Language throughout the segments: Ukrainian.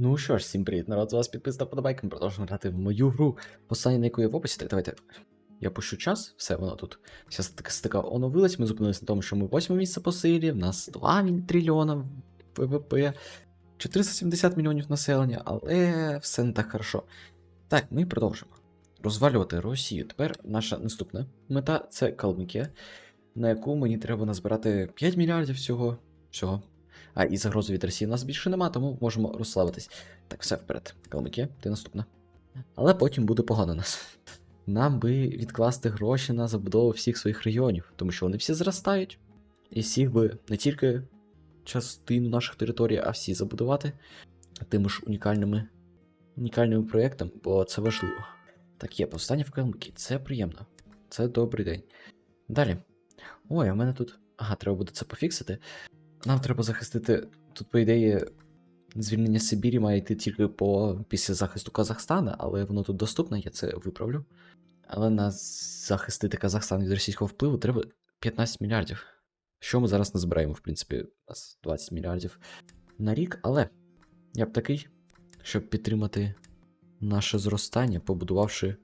Ну що ж, всім привіт, народ, з вас підписана подобайка, ми продовжуємо грати в мою гру, посилання на яку є в описі. Так, давайте. Я пущу час, все, воно тут. Вся статистика оновилась, ми зупинилися на тому, що ми восьме місце по силі, в нас 2 трильйона ВВП, 470 мільйонів населення, але все не так хорошо. Так, ми продовжимо. Розвалювати Росію. Тепер наша наступна мета це Калмикія, на яку мені треба назбирати 5 мільярдів всього. всього. А і загрози від Росії у нас більше нема, тому можемо розслабитись. Так, все вперед. Калмики, ти наступна. Але потім буде погано нас. Нам би відкласти гроші на забудову всіх своїх регіонів, тому що вони всі зростають. І всіх би не тільки частину наших територій, а всі забудувати тими ж унікальними, унікальними проєктами, бо це важливо. Так, є повстання в Калмикі, це приємно. Це добрий день. Далі. Ой, а в мене тут. Ага, треба буде це пофіксити. Нам треба захистити. Тут, по ідеї, звільнення Сибірі має йти тільки по після захисту Казахстана, але воно тут доступне, я це виправлю. Але на захистити Казахстан від російського впливу треба 15 мільярдів. Що ми зараз не збираємо, в принципі, у нас 20 мільярдів на рік, але я б такий, щоб підтримати наше зростання, побудувавши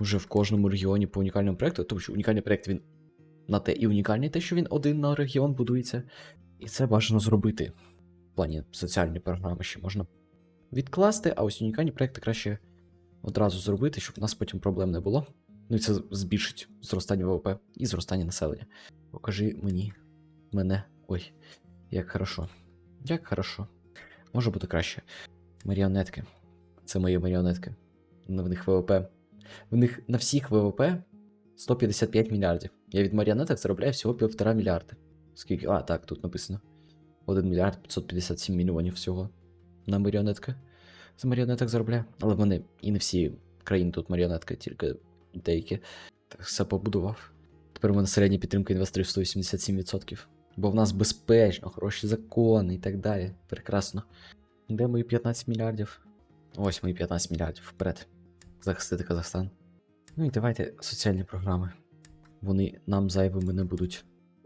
вже в кожному регіоні по унікальному проєкту, тому що унікальний проєкт він на те і унікальний, те, що він один на регіон будується. І це бажано зробити. В плані соціальні програми ще можна відкласти, а ось унікальні проекти краще одразу зробити, щоб у нас потім проблем не було. Ну і це збільшить зростання ВВП і зростання населення. Покажи мені мене. Ой, як хорошо. Як хорошо. Може бути краще. Маріонетки. Це мої маріонетки. В них ВВП. В них на всіх ВВП 155 мільярдів. Я від маріонеток заробляю всього півтора мільярди. Скільки? А, так, тут написано. 1 мільярд 557 мільйонів всього на маріонетки. З маріонеток заробляю. Але в мене і не всі країни тут маріонетки, тільки деякі. Так все побудував. Тепер у мене середня підтримка інвесторів 187%. Бо в нас безпечно, хороші закони і так далі. Прекрасно. Де мої 15 мільярдів? Ось мої 15 мільярдів вперед. Захистити Казахстан. Ну і давайте соціальні програми. Вони нам зайвими не будуть.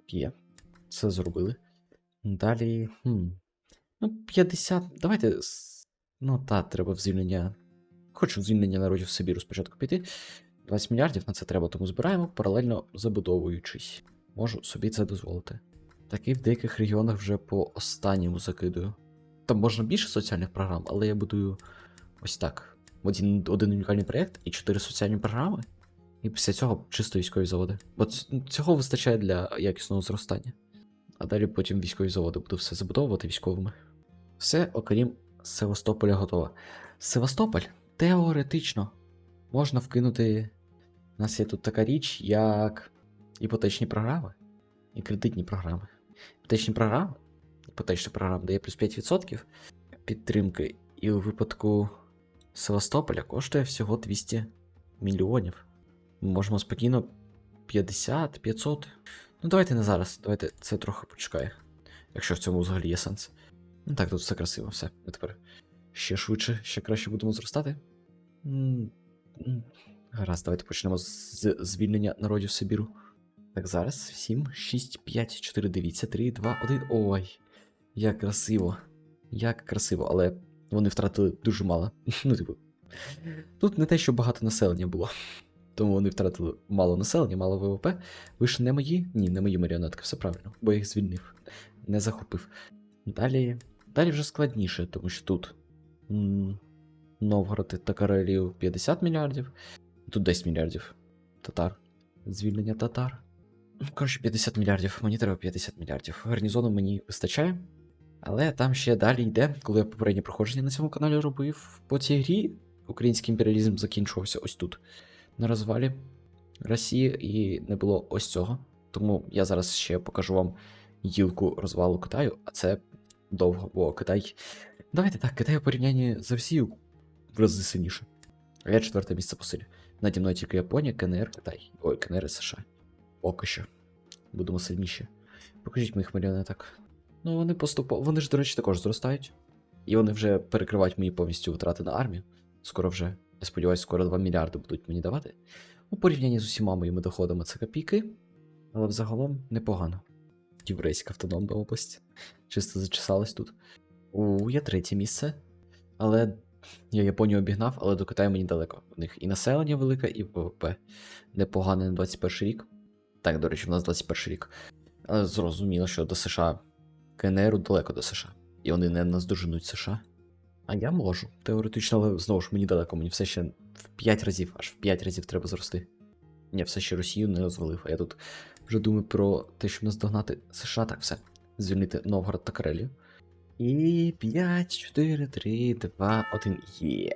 Є. Це зробили. Далі. Хм. Ну, 50. Давайте. Ну, та, треба в звільнення. Хочу звільнення народів Сибіру спочатку піти. 20 мільярдів на це треба, тому збираємо, паралельно забудовуючись. Можу собі це дозволити. Так і в деяких регіонах вже по останньому закидую. Там можна більше соціальних програм, але я будую ось так. Один, один унікальний проєкт і чотири соціальні програми. І після цього чисто військові заводи. Бо цього вистачає для якісного зростання. А далі потім військові заводи буду все забудовувати військовими. Все, окрім Севастополя, готово. Севастополь теоретично можна вкинути. У нас є тут така річ, як іпотечні програми і кредитні програми. Іпотечні програми, іпотечна програма дає плюс 5% підтримки, і у випадку Севастополя коштує всього 200 мільйонів. Ми можемо спокійно 50, 500. Ну, давайте не зараз. Давайте це трохи почекає. Якщо в цьому взагалі є сенс. Ну так, тут все красиво, все. Ми тепер ще швидше, ще краще будемо зростати. Гаразд, давайте почнемо з звільнення народів Сибіру. Так, зараз 7, 6, 5, 4, дивіться, 3, 2, 1. Ой, як красиво. Як красиво, але вони втратили дуже мало. Ну, типу. Тут не те, що багато населення було. Тому вони втратили мало населення, мало ВВП. Ви ж не мої? Ні, не мої маріонетки, все правильно, бо я їх звільнив, не захопив. Далі. Далі вже складніше, тому що тут Новгород та Карелію 50 мільярдів, тут 10 мільярдів татар. Звільнення татар. Ну, коротше, 50 мільярдів. Мені треба 50 мільярдів. Гарнізону мені вистачає. Але там ще далі йде, коли я попереднє проходження на цьому каналі робив по цій грі, український імперіалізм закінчувався ось тут, на розвалі Росії, і не було ось цього. Тому я зараз ще покажу вам гілку розвалу Китаю, а це довго, бо Китай. Давайте так, Китай у порівнянні з Росією в рази сильніше. А я четверте місце по силі. Наді мною тільки Японія, КНР, Китай. Ой, КНР і США. Поки що. Будемо сильніші. Покажіть моїх маріонеток. Ну, вони поступово. Вони ж, до речі, також зростають. І вони вже перекривають мої повністю витрати на армію. Скоро вже, я сподіваюся, скоро 2 мільярди будуть мені давати. У порівнянні з усіма моїми доходами це копійки. Але взагалом непогано. Єврейська автономна область. Чисто зачесалась тут. У, є третє місце. але я Японію обігнав, але до Китаю мені далеко. У них і населення велике, і ВВП непогане на 21 рік. Так, до речі, в нас 21 рік. Але зрозуміло, що до США КНРу далеко до США. І вони не наздоженуть США. А я можу. Теоретично, але знову ж мені далеко, мені все ще в 5 разів, аж в 5 разів треба зрости. Я все ще Росію не розвалив, а я тут вже думаю про те, щоб наздогнати США, так все. Звільнити Новгород та Карелію. І 5, 4, 3, 2, 1. Є.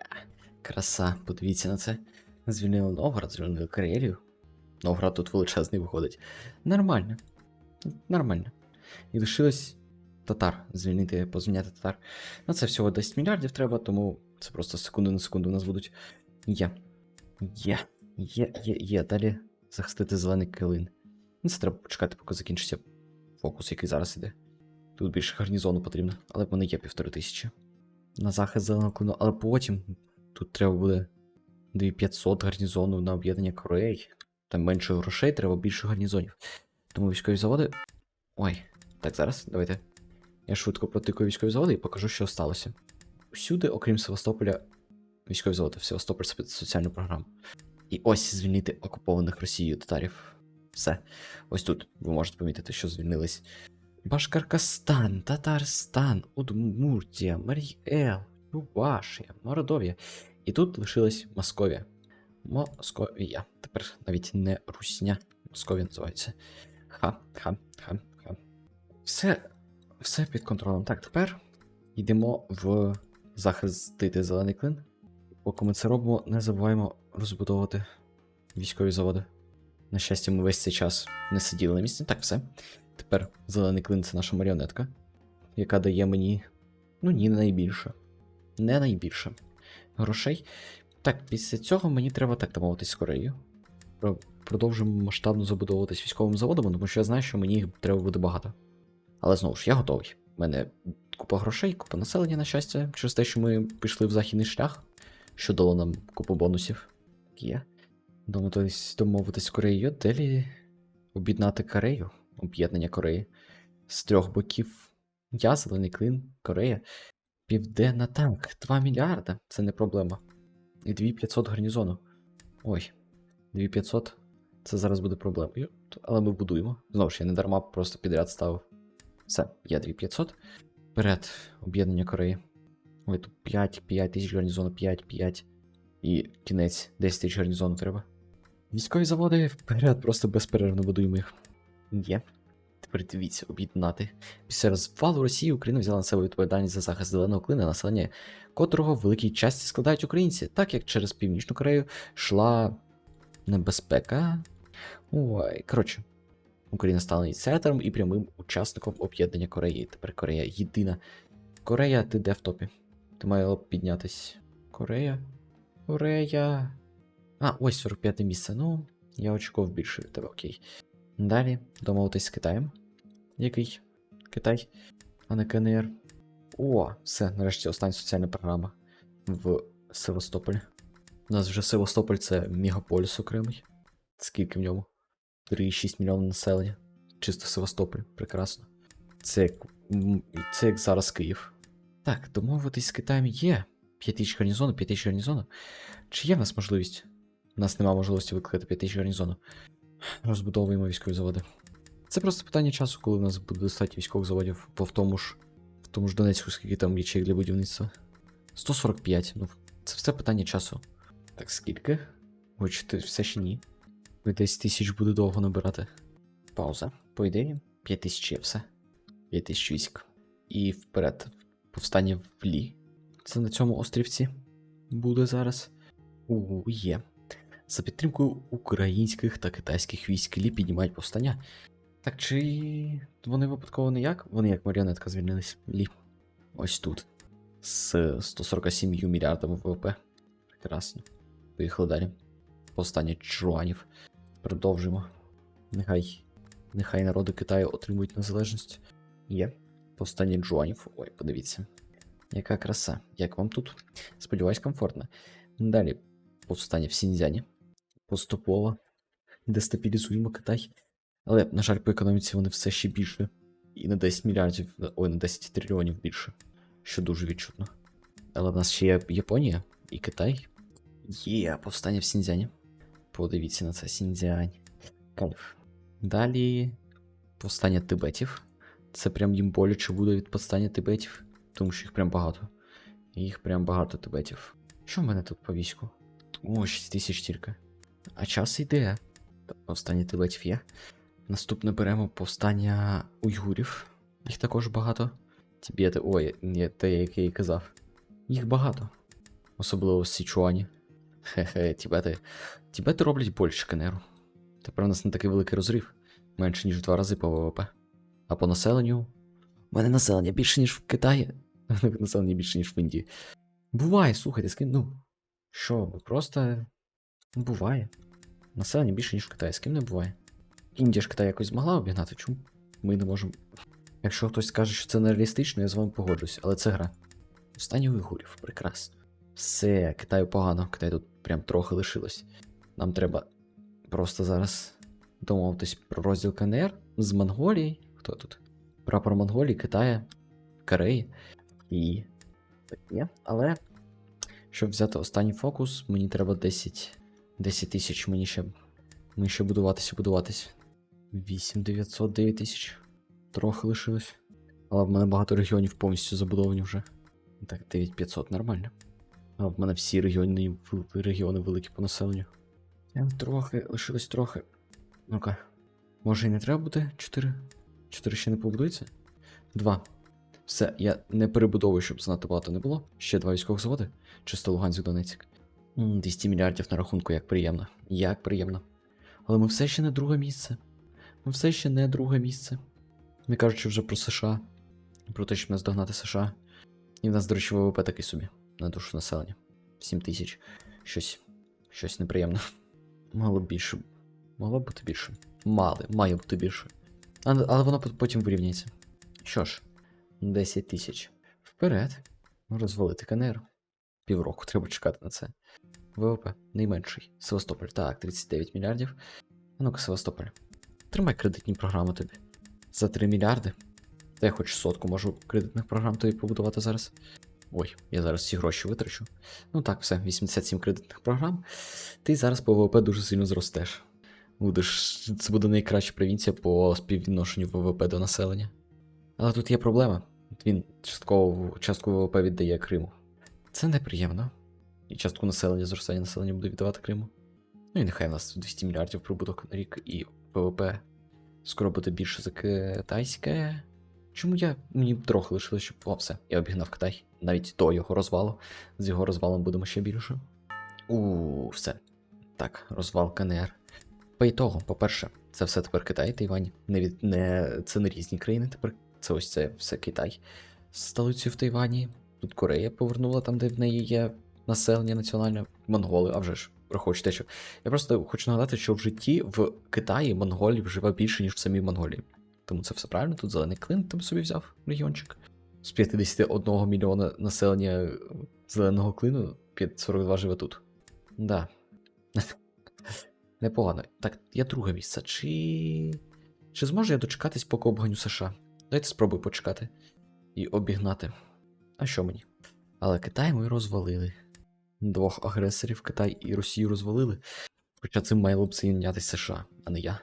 Краса, подивіться на це. Звільнили Новгород, звільнили Карелію. Новгород тут величезний виходить. Нормально. Нормально. І лишилось татар. Звільнити, позвільняти татар. На це всього 10 мільярдів треба, тому це просто секунду на секунду у нас будуть. Є. Є. Є, є, є. Далі захистити зелений килин. Ну, це треба почекати, поки закінчиться фокус, який зараз іде. Тут більше гарнізону потрібно, але в мене є півтори тисячі. На захист зеленого клину, але потім тут треба буде 2500 гарнізону на об'єднання Корей. Там менше грошей, треба більше гарнізонів. Тому військові заводи. Ой, так, зараз, давайте. Я швидко протикую військові заводи і покажу, що сталося. Усюди, окрім Севастополя, військові заводи Севастополь спец- соціальну програму. І ось звільнити окупованих Росією татарів. Все. Ось тут ви можете помітити, що звільнились. Башкаркастан, Татарстан, Удмуртія, Маріел, Чувашія, Мордовія. І тут лишилась Московія. Московія. Тепер навіть не Русня. Московія називається. Ха, ха, ха, ха. Все, все під контролем. Так, тепер йдемо в захистити зелений клин. Поки ми це робимо, не забуваємо розбудовувати військові заводи. На щастя, ми весь цей час не сиділи на місці. Так, все. Тепер зелений клин це наша маріонетка, яка дає мені. Ну ні, не найбільше. Не найбільше. Грошей. Так, після цього мені треба так домовитись з Кореєю. Про- Продовжимо масштабно забудовуватись військовим заводом, тому що я знаю, що мені їх треба буде багато. Але знову ж, я готовий. У мене купа грошей, купа населення, на щастя, через те, що ми пішли в західний шлях, що дало нам купу бонусів. Є. Домовитись, домовитись з Кореєю, далі об'єднати Корею, об'єднання Кореї з трьох боків. Я, Зелений Клин, Корея. Південна танк, 2 мільярда, це не проблема. І 2500 гарнізону. Ой, 2500 це зараз буде проблемою, але ми будуємо. Знову ж я не дарма просто підряд ставив. Все, є 2500. Вперед, об'єднання Кореї. Ой, тут 5, 5 тисяч гарнізону, 5, 5. І кінець 10 тисяч гарнізону треба. Військові заводи вперед, просто безперервно будуємо їх. Є. Тепер дивіться, об'єднати. Після розвалу Росії Україна взяла на себе відповідальність за захист зеленого клина, населення котрого в великій часті складають українці, так як через Північну Корею йшла небезпека. Ой, коротше, Україна стала ініціатором і прямим учасником об'єднання Кореї. Тепер Корея єдина. Корея, ти де в топі? Ти мала піднятись. Корея. Корея. А, ось 45 місце. Ну, я очікував більше від тебе, окей. Далі домовитись з Китаєм. Який? Китай, а не КНР. О, все, нарешті остання соціальна програма в Севастополі. У нас вже Севастополь це мегаполіс окремий. Скільки в ньому? 3,6 мільйона населення. Чисто Севастополь, прекрасно. Це як, це як зараз Київ. Так, домовитись з Китаєм є. 5 тисяч гарнізону, 5 тисяч гарнізону. Чи є в нас можливість? У нас немає можливості викликати 5 тисяч гарнізону. Розбудовуємо військові заводи. Це просто питання часу, коли в нас буде достатньо військових заводів, бо в тому ж, в тому ж Донецьку, скільки там ячеїв для будівництва. 145. Ну, це все питання часу. Так скільки? Ой, чи все ще ні. Ви 10 тисяч буде довго набирати. Пауза. По ідеї, 5 тисяч є все. 5 тисяч військ. І вперед. Повстання в Лі. Це на цьому острівці буде зараз. У, є. За підтримкою українських та китайських військ Лі піднімають повстання. Так чи вони випадково не як? Вони як маріонетка звільнились. Лі. Ось тут. З 147 мільярдами ВВП. Прекрасно. Поїхали далі. Повстання чжуанів. Продовжимо. Нехай. Нехай народи Китаю отримують незалежність. Є. Повстання джуанів. Ой, подивіться. Яка краса. Як вам тут? Сподіваюсь, комфортно. Далі повстання в Сіньцзяні. Поступово дестабілізуємо Китай. Але, на жаль, по економіці вони все ще більше. І на 10 мільярдів, ой, на 10 трильйонів більше. Що дуже відчутно. Але в нас ще є Японія і Китай. Є, повстання в Сіньцзяні. Подивіться на це Сіньцзянь. Кайф. Далі повстання тибетів. Це прям їм боляче буде від повстання тибетів, тому що їх прям багато. Їх прям багато тибетів. Що в мене тут по війську? О, 6 тисяч тільки. А час йде. Повстання тибетів є. Наступне беремо повстання уйгурів. Їх також багато. Тібети, ой, ні, те, яке я і казав. Їх багато. Особливо в Січуані. Хе-хе, тібети. Тібети роблять більше КНРу. Тепер у нас не такий великий розрив. Менше, ніж в два рази по ВВП. А по населенню. У мене населення більше, ніж в Китаї. населення більше, ніж в Індії. Буває, слухайте, з ким. Ну. Що, просто. Ну, буває. Населення більше, ніж в Китаї, з ким не буває. Індія ж Китай якось змогла обігнати, чому ми не можемо. Якщо хтось скаже, що це нереалістично, я з вами погоджусь, але це гра. Останній уйгурів, прекрасно. Все, Китаю погано, Китай тут прям трохи лишилось. Нам треба просто зараз домовитись про розділ КНР з Монголії. Хто тут? Прапор Монголії, Китая, Кореї і. Є. Але щоб взяти останній фокус, мені треба 10 10 тисяч. Мені ще. Мені ще будуватися, будуватись. 8 900, 9 тисяч. Трохи лишилось. Але в мене багато регіонів повністю забудовані вже. Так, 9500 нормально. А в мене всі регіони, регіони великі по населенню. Трохи, лишилось трохи. Ну-ка. Може і не треба буде 4? 4 ще не побудується? 2. Все, я не перебудовую, щоб занадто багато не було. Ще два військових заводи. Чисто Луганськ Донецьк. 200 мільярдів на рахунку, як приємно. Як приємно. Але ми все ще не друге місце. Ми все ще не друге місце. Не кажучи вже про США. Про те, щоб нас догнати США. І в нас, до речі, ВВП такий собі на душу населення. 7 тисяч. Щось. Щось неприємне. Мало більше. Могло б бути більше. Мали, має бути більше. Але, але воно потім вирівняється. Що ж, 10 тисяч. Вперед. Розвалити КНР. Півроку треба чекати на це. ВВП найменший. Севастополь. Так, 39 мільярдів. А ну-ка, Севастополь. Тримай кредитні програми тобі. За 3 мільярди. Та я хоч сотку можу кредитних програм тобі побудувати зараз. Ой, я зараз всі гроші витрачу. Ну так, все, 87 кредитних програм. Ти зараз по ВВП дуже сильно зростеш. Будеш. Це буде найкраща провінція по співвідношенню ВВП до населення. Але тут є проблема. Він частково частку ВВП віддає Криму. Це неприємно. І частку населення, зростання населення буде віддавати Криму. Ну і нехай в нас 200 мільярдів прибуток на рік і ВВП скоро буде більше за китайське. Чому я. Мені трохи лишилось, щоб. О, все, я обігнав Китай. Навіть до його розвалу. З його розвалом будемо ще більше. У, все. Так, розвал КНР. По ітогу, по-перше, це все тепер Китай, Тайвань. Не від... не... Це не різні країни, тепер це ось це все Китай. З столицею в Тайвані. Тут Корея повернула там, де в неї є населення національне, монголи, а вже ж. Враховуючи те, що. Я просто хочу нагадати, що в житті в Китаї монголів живе більше, ніж в самій Монголії. Тому це все правильно. Тут зелений клин там собі взяв регіончик. З 51 мільйона населення зеленого клину 42 живе тут. Да. Непогано. Так, я друге місце. Чи. Чи зможу я дочекатись, поки обганю США? Дайте спробую почекати. І обігнати. А що мені? Але Китай ми розвалили. Двох агресорів Китай і Росію розвалили. Хоча цим мало б зайнятися США, а не я.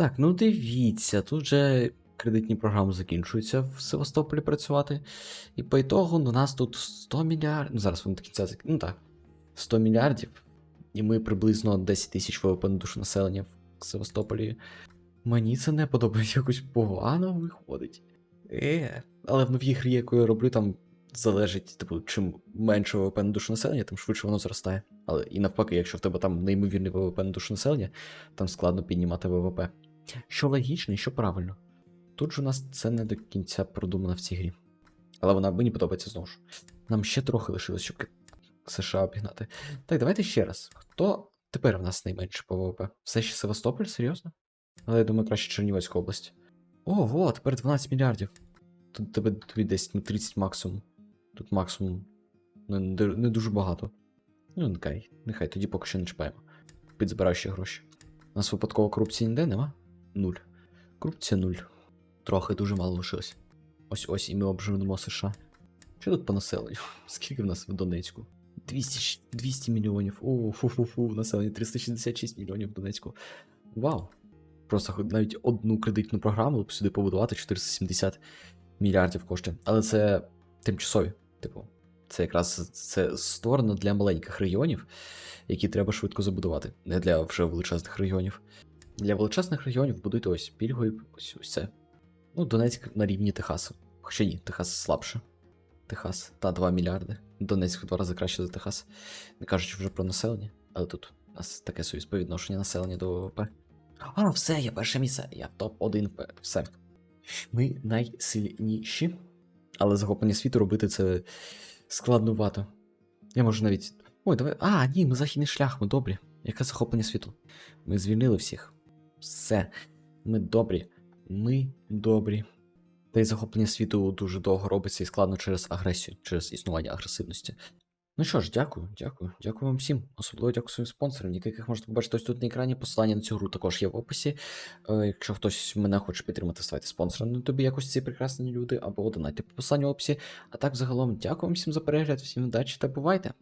Так, ну дивіться, тут же кредитні програми закінчуються в Севастополі працювати. І по ітогу у нас тут 100 мільярдів. Ну, зараз вони до кінця зак... Ну так. 100 мільярдів. І ми приблизно 10 тисяч ВВП на душу населення в Севастополі. Мені це не подобається, якось погано виходить. Е, але в новій грі, яку я роблю, там залежить, типу, чим менше ВВП на душу населення, тим швидше воно зростає. Але і навпаки, якщо в тебе там неймовірний ВВП на душу населення, там складно піднімати ВВП. Що логічно і що правильно. Тут же у нас це не до кінця продумано в цій грі. Але вона мені подобається знову ж. Нам ще трохи лишилось, щоб США обігнати. Так, давайте ще раз. Хто тепер в нас найменше по ВВП? Все ще Севастополь? Серйозно? Але я думаю, краще Чернівецька область. Ого, тепер 12 мільярдів. Тут тебе тобі десь ну, 30 максимум. Тут максимум не, не дуже багато. Ну, нехай, нехай, тоді поки що не чіпаємо. Підзбираю ще гроші. У нас випадково корупції ніде нема? Нуль. Корупція нуль. Трохи дуже мало лишилось. Ось ось і ми обживемо США. Що тут по населенню? Скільки в нас в Донецьку? 200, 200 мільйонів. О, фу-фу-фу, населення 366 мільйонів в Донецьку. Вау. Просто навіть одну кредитну програму сюди побудувати 470 мільярдів коштує. Але це тимчасові. Типу, це якраз це створено для маленьких регіонів, які треба швидко забудувати, не для вже величезних регіонів. Для величезних регіонів будуйте ось пільгою, ось ось це. Ну, Донецьк на рівні Техасу. Хоча ні, Техас слабше. Техас, та 2 мільярди. Донецьк в два рази краще за Техас. Не кажучи вже про населення, але тут у нас таке співвідношення населення до ВВП. А, все, я перше місце. Я топ-1, все. Ми найсильніші, але захоплення світу робити це складнувато. Я можу навіть. Ой, давай. А, ні, ми західний шлях, ми добрі. Яке захоплення світу? Ми звільнили всіх. Все. Ми добрі. Ми добрі. Та й захоплення світу дуже довго робиться і складно через агресію, через існування агресивності. Ну що ж, дякую, дякую, дякую вам всім. Особливо дякую своїм спонсорам, яких можете побачити ось тут на екрані. Посилання на цю гру також є в описі. Е, якщо хтось мене хоче підтримати, ставайте спонсором на тобі якось ці прекрасні люди, або донайте по посиланню в описі. А так, загалом, дякую вам всім за перегляд, всім удачі та бувайте!